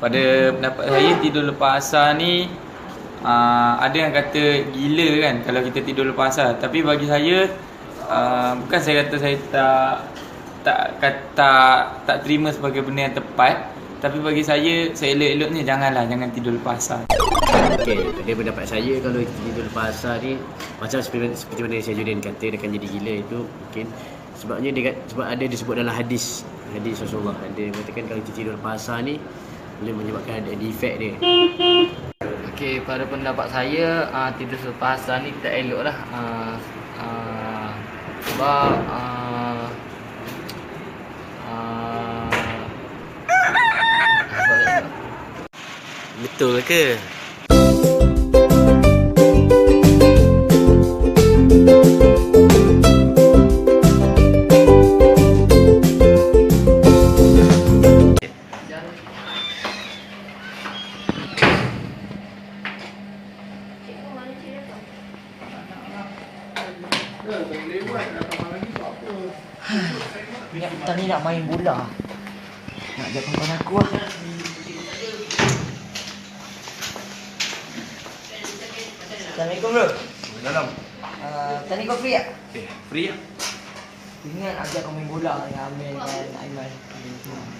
Okay. Pada pendapat saya tidur lepas asar ni uh, ada yang kata gila kan kalau kita tidur lepas asar. Tapi bagi saya uh, bukan saya kata saya tak tak kata tak terima sebagai benda yang tepat. Tapi bagi saya saya elok-eloknya janganlah jangan tidur lepas asar. Okey, dari pendapat saya kalau tidur lepas asar ni macam seperti, seperti mana Syed Judin kata dia akan jadi gila itu mungkin sebabnya dia sebab ada disebut dalam hadis hadis Rasulullah yang mengatakan kalau tidur lepas asar ni boleh menyebabkan ada defect dia. Okey, pada pendapat saya uh, tidur selepas asar ni tak elok lah. Uh, uh, sebab uh, uh, apa lagi? Betul ke? Assalamualaikum bro Dalam. uh, Tadi kau free tak? Eh, free ah. Ingat ajak kau main bola dengan Amir dan Aiman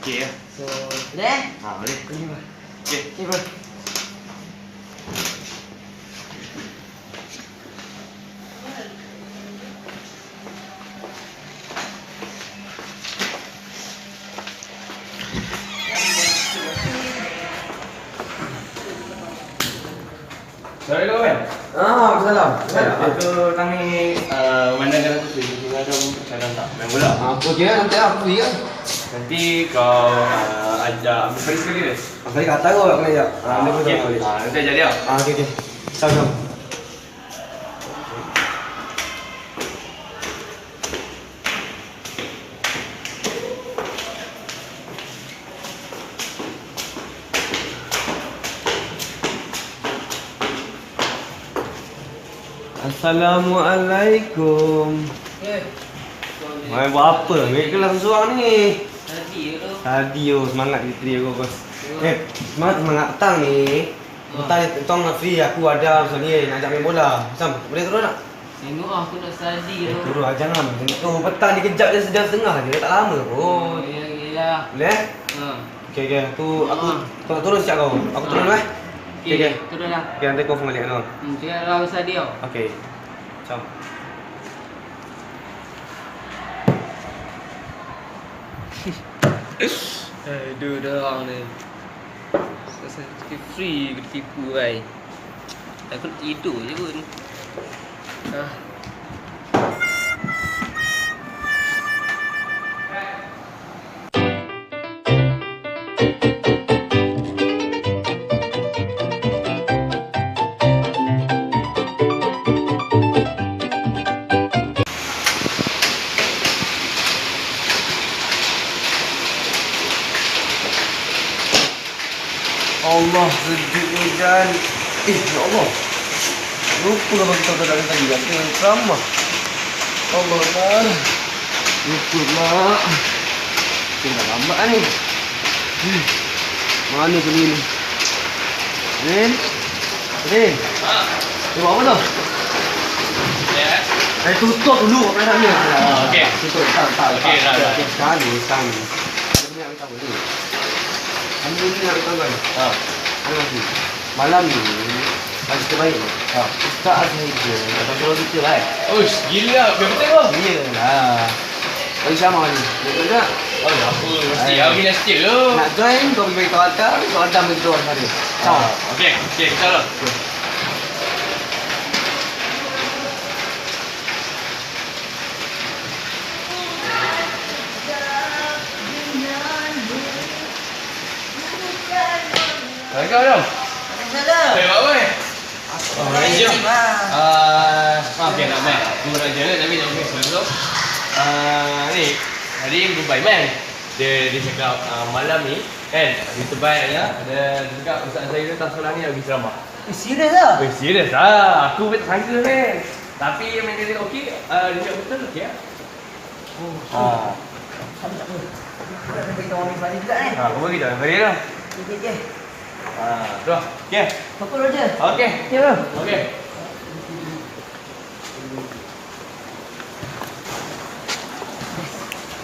Okey ya. So, boleh eh? Ha, boleh. Bro Okey. Okay bro Assalamualaikum kan? Ah, salam. Aku tangi uh, mandangan aku tu Kita ada sekarang tak main bola Apa je nanti aku ya. Nanti kau uh, ajak Ambil sekali deh Kali kata kau aku nak ya. Ah, dia pun okay. tak boleh. Ah, Nanti ajak dia Ah, okey okey. Salam. Assalamualaikum. Mai buat apa? Mai kelas seorang ni. Tadi tu Tadi yo semangat diteri aku bos. Eh, semangat semangat petang ni. Petang ni tong nak free aku ada pasal ni nak ajak main bola. Sam, boleh turun tak? Tengok lah aku nak study Eh, tu turun aja lah macam tu. Petang dikejap je sejam setengah je, tak lama Oh, pun. ya gila Boleh? eh? Ha Okey okey, tu aku kau nak turun siap kau. Aku turun eh. Okey okey. turun lah Okey, nanti kau phone balik kau. Hmm, cakap lah study tau Okey. Ciao. Aduh, dah orang ni. Rasa free ke tipu kai. Aku nak tidur je pun. Ah. Allah sejuk hujan. Eh, ya Allah. Lupa lah bagi tahu tadi tadi kan dengan ceramah. Allah Allah. Lupa pula. Kita lambat ni. Hmm. Mana tu ni? Rin? Rin? Dia buat apa tu? Ya Eh, tutup dulu kat belakang ni. Oh, okey. Tutup. Tak, tak. Okey, dah, dah. Okey, sekarang ni, sekarang ni. Ada ni nak beritahu ni. Nak beritahu kan? Ha. Terima kasih. Malam ni Bagi terbaik ha. Ustaz saja Kata suruh kita lah eh Ush, gila. Biar betul kau. Iyalah Bagi sama ni Betul tak? Oh, ya apa? Mesti Ay. aku bila. Nak join kau pergi beritahu Adam Kau Adam pergi beritahu hari Sama Okey, okey, kita lah. Assalamualaikum. Salam Eh, apa ni? Oh, lah Ah, maaf ya nak main. Aku nak jalan tapi nak pergi sebelum. Ah, ni hari ni Dubai man. Dia dia cakap ah, malam ni kan di terbaik ya. Ada dia cakap ustaz saya tu tak salah ni nak pergi ceramah. Eh, serius lah Eh, serius ah. Aku pun tak sangka man. Tapi yang main dia okey, ah, dia betul okey ah. Ah. Tak tak apa. Aku nak beritahu Amin balik juga ni. Ha, kau bagi dah. Bagi dah. Okey, okey, okey. Ha, tu. Okey. Apa Roger? Okey. Ya, bro. Okey.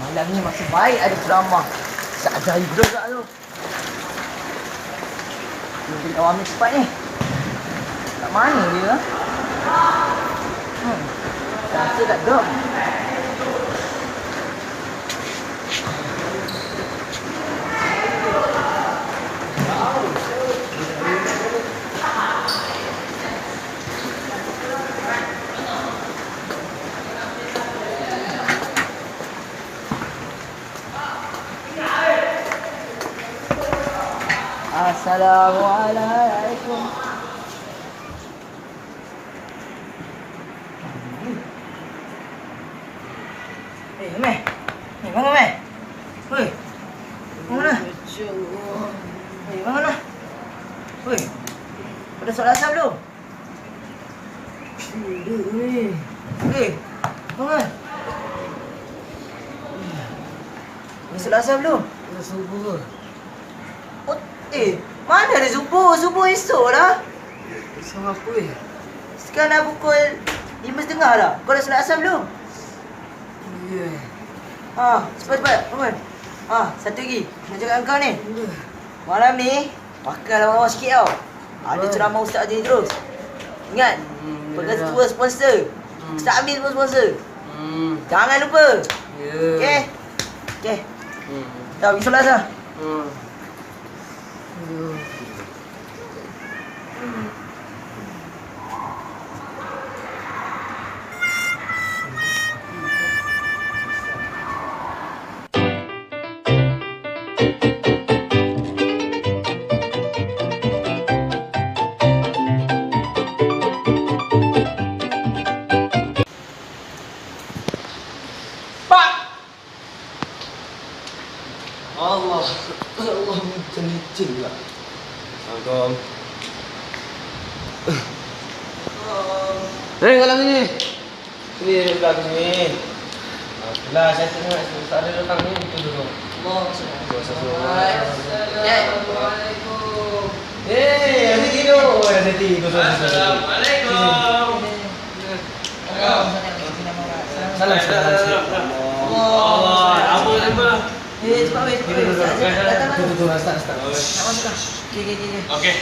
Malam ni masih baik ada drama. Tak ada air berat tu. Dia beri awam ni cepat ni. Kat mana dia? Hmm. Rasa kat dom. Assalamualaikum. Eh, Ameh. Eh, bangun, Ameh. Hoi. Bangun lah. Eh, bangun lah. Hoi. Pada solat asam belum? Eh, bangun. Pada solat asam belum? Subuh. Oh, eh, mana ada subuh? Subuh esok lah. Sama apa eh? Sekarang dah pukul lima setengah dah. Kau dah solat asam belum? Ya. Ha, cepat-cepat. Bangun. Ha, satu lagi. Nak cakap kau ni. Malam ni, pakai lawa-lawa sikit tau. Ada ceramah Ustaz Azim terus. Ingat, Hmm, pegang ya. tua sponsor. Ustaz ambil semua sponsor. Hmm. Jangan lupa. Ya. Okey? Okey. Hmm. Dah pergi solat asam. Hmm. Aduh. Allah Allah macam licin pula. Assalamualaikum. Eh kalau sini Sini dekat sini Lah saya tengok Tak ada datang ni Itu dulu Eh, ada tidur. Oh, ada tidur. Assalamualaikum. Salam, salam. Allah, apa nama? Eh, cepat weh. Azim datang lah. start, start. Nak masuk dah. Okey, okey, okey. Okey.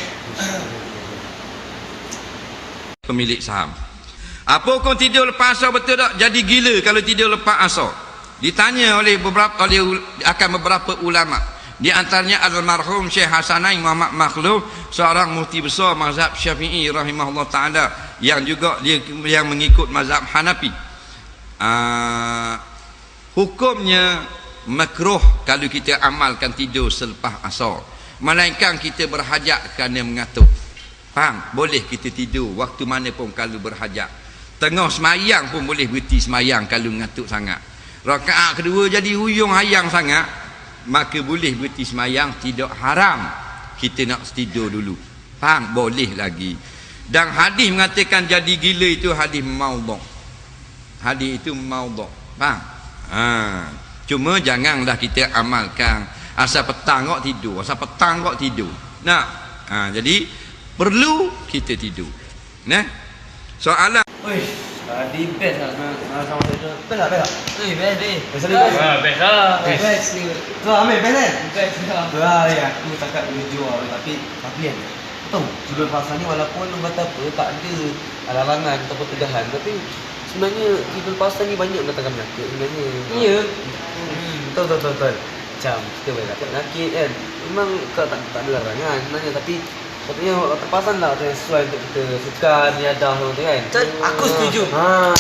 Pemilik saham. Apa hukum tidur lepas asar betul tak? Jadi gila kalau tidur lepas asar. Ditanya oleh beberapa oleh akan beberapa ulama. Di antaranya almarhum Syekh Hasanain Muhammad Makhluf, seorang mufti besar mazhab Syafi'i rahimahullah taala yang juga dia yang mengikut mazhab Hanafi. Ah, hukumnya makruh kalau kita amalkan tidur selepas asar. Melainkan kita berhajat kerana mengatuk. Faham? Boleh kita tidur waktu mana pun kalau berhajat. Tengah semayang pun boleh berhenti semayang kalau mengatuk sangat. Rakaat kedua jadi huyung hayang sangat, maka boleh berhenti semayang tidak haram. Kita nak tidur dulu. Faham? Boleh lagi. Dan hadis mengatakan jadi gila itu hadis maudhu. Hadis itu maudhu. Faham? Ha. Cuma janganlah kita amalkan asal petang kok tidur, asal petang kok tidur. Nah. Ha, jadi perlu kita tidur. Nah. Soalan Oi, tadi best lah nak nak sama tidur. Best tak? Best tak? Eh, best, best. Best tadi best. Ah, best lah. Best. Best ni. Tu ambil best kan? Best lah. Tu lah ya, aku cakap jujur lah tapi tapi kan tahu tidur pasal ni walaupun lu kata apa tak ada larangan ataupun tegahan tapi sebenarnya tidur pasal ni banyak mendatangkan penyakit sebenarnya. Ya. Hmm, betul betul betul. Macam kita boleh dapat penyakit kan. Memang tak tak, tak ada larangan sebenarnya tapi Katanya terpasan lah yang sesuai untuk kita suka niadah tu kan. Betul, aku setuju. Ha.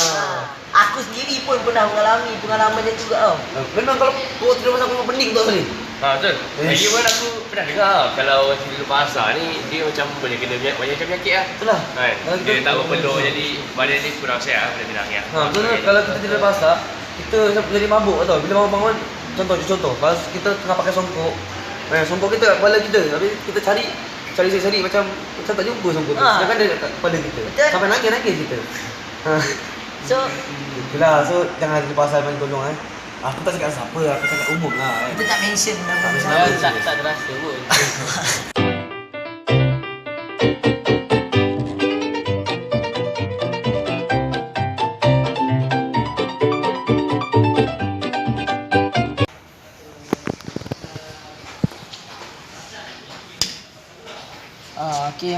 Aku sendiri pun pernah mengalami pengalaman yang juga tau. Memang kalau kau tidur pasal kau pening tu sekali. Ha betul. Eh. Lagi pun aku pernah dengar kalau orang tidur lepas asar ni dia macam boleh kena banyak banyak macam penyakit lah. Itulah. Kan? Dia kita- tak berpeluh jadi badan dia kurang sihat lah pada tidak ya. Ha, betul? Kalau kita tidur basah, kita jadi mabuk tau. Bila bangun-bangun, contoh contoh, kalau kita tengah pakai songkok, eh, songkok kita kat kepala kita, tapi kita cari cari cari, cari macam macam tak jumpa songkok tu. Ha. Sedangkan dia kat kepala kita. Betul. Sampai nangis-nangis kita. Ha. So, Itulah, so jangan tidur pasal main tolong eh. Aku tak cakap siapa, aku cakap umum lah kan. Kita tak mention nama siapa. tak, tak terasa pun.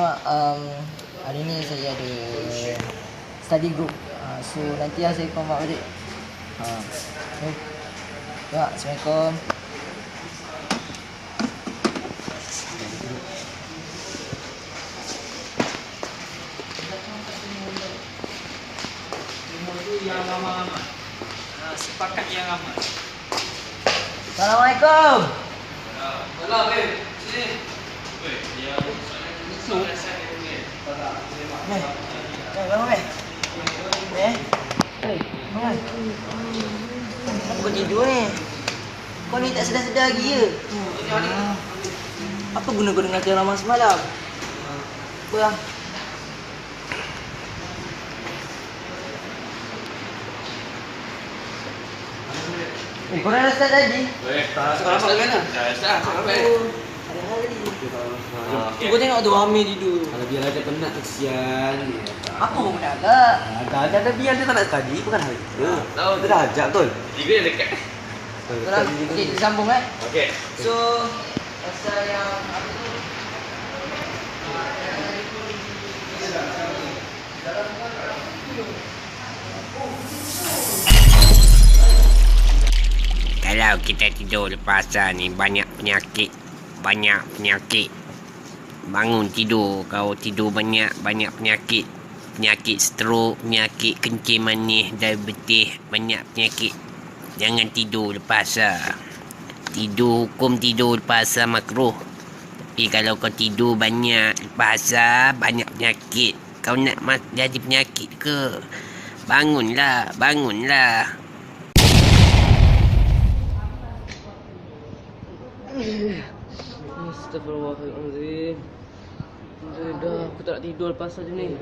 Um, hari ni saya ada study group. Ah, so nanti lah saya mak balik. Ah, okay. Ya, Assalamualaikum. Yang lama-lama. Sepakat yang lama. Assalamualaikum. Meh, bangun. Kenapa kau tidur ni? Kau ni tak sedar-sedar lagi ke? Hmm. Apa guna kau dengar ceramah semalam? Apa lah? Eh, korang dah start tadi? Sekarang apa kan? Dah start, sekarang apa? Oh, ada hal tadi. Tu kau tengok tu Amir tidur. Kalau biar aja penat kesian. Apa pun nak agak? Ada ada ada biar dia tak nak study bukan hal kita. Tahu dia dah ajak betul. Tiga yang dekat. Betul Okey, kita sambung eh. Okey. So, pasal yang apa tu? Kalau kita tidur lepas asar ni banyak penyakit. Banyak penyakit. Bangun tidur. Kau tidur banyak, banyak penyakit. Penyakit stroke, penyakit kencing manis, diabetes. Banyak penyakit. Jangan tidur lepas asar. Tidur, hukum tidur lepas asar makruh. Tapi kalau kau tidur banyak lepas asar, banyak penyakit. Kau nak mas- jadi penyakit ke? Bangunlah, bangunlah. Astagfirullahaladzim. Dah, dah, aku tak nak tidur lepas saja ni.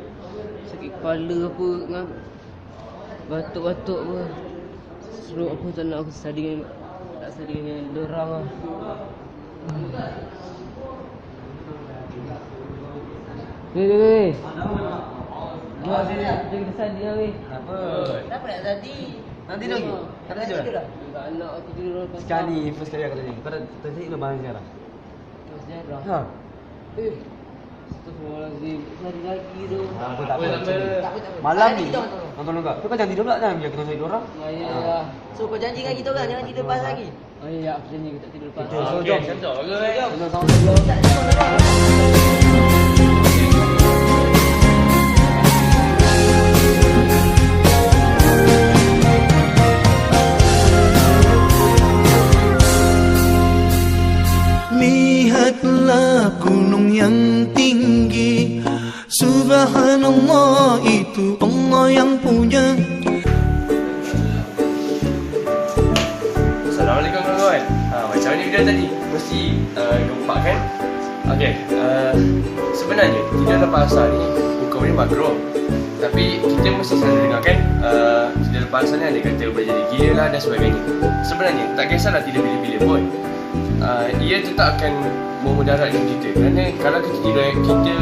Sakit kepala apa dengan batuk-batuk apa. Suruh aku tak nak aku study dengan tak study dengan dorang lah. Weh, weh, weh. Jom, jom kita study lah weh. Apa? Kenapa nak tadi? Nanti lagi. Tak tidur. dah? Tak nak aku tidur lepas Sekali first kali aku tanya. Kau dah tadi udah bahas sekarang. Sejarah. Ha. Eh. Astagfirullahaladzim. Sehari lagi tu. Tak apa. tak apa. Malam ni kita tolong. nonton? Kau jangan tidur pula jangan biar kita cari orang. Ah, ya, ya. So, kau janji dengan kita kan? Jangan tidur lepas lagi. Oh ya, aku janji aku tak tidur lepas. So jom. Jom. Jom sama-sama. Tak tidur lepas. Asar ni Hukumnya makro Tapi kita mesti selalu dengar kan uh, Tidur lepas asar ni ada kata boleh jadi gila lah dan sebagainya Sebenarnya tak kisahlah tidur bila-bila pun uh, Ia tetap akan memudaratkan kita Kerana kalau kita tidur Kita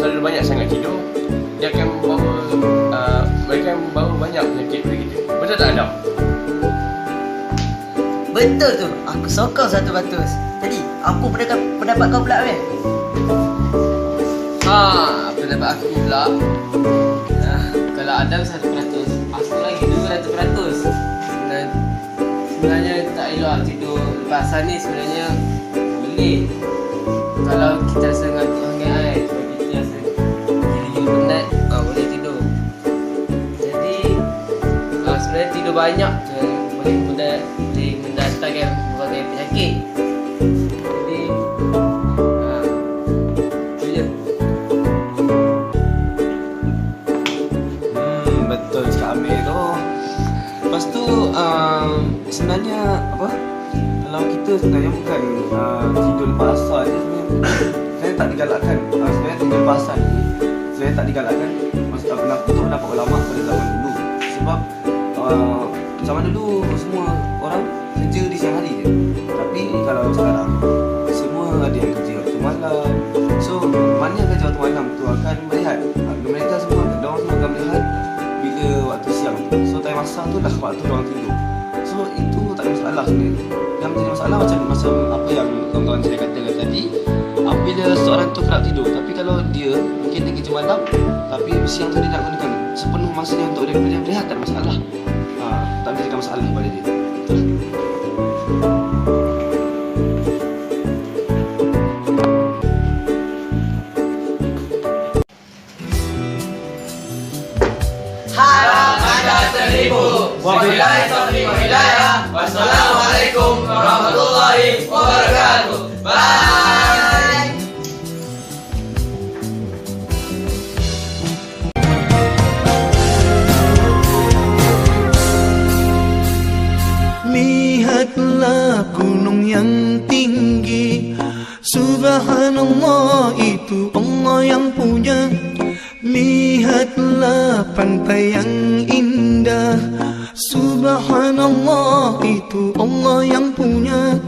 terlalu banyak sangat tidur Dia akan bawa uh, Mereka akan bawa banyak penyakit pada kita Betul tak Adam? Betul tu. Aku sokong satu batus. Jadi, apa pendapat, pendapat kau pula, Amir? Ha, pendapat aku pula. Uh, kalau Adam 1%, aku lagi 200%. Sebenarnya, sebenarnya tak elok tidur lepas ni sebenarnya boleh. Kalau kita rasa ngantuk ah. Jadi, ah, sebenarnya tidur banyak yang boleh mudah boleh mendatangkan berbagai penyakit. Amir tu. Lepas tu um, sebenarnya apa? Kalau kita sebenarnya bukan uh, tidur asar je sebenarnya. Saya tak digalakkan. Uh, sebenarnya tidur asar ni saya tak digalakkan. Maksud aku nak itu pendapat ulama pada zaman dulu. Sebab uh, zaman dulu semua orang kerja di siang hari je. Tapi kalau sekarang semua ada yang kerja waktu malam. So mana kerja waktu malam tu akan masak tu lah waktu orang tidur. So itu tak ada masalah sebenarnya. Yang menjadi masalah macam macam apa yang kawan-kawan saya katakan tadi. Apabila seorang tu kerap tidur Tapi kalau dia mungkin dia kerja malam Tapi siang tu dia nak gunakan sepenuh masanya untuk dia berehat tak ada masalah ha, Tak menjadikan masalah pada dia warahmatullahi wabarakatuh. Bye. Lihatlah gunung yang tinggi Subhanallah itu Allah yang punya Lihatlah pantai yang indah Subhanallah itu Allah yang punya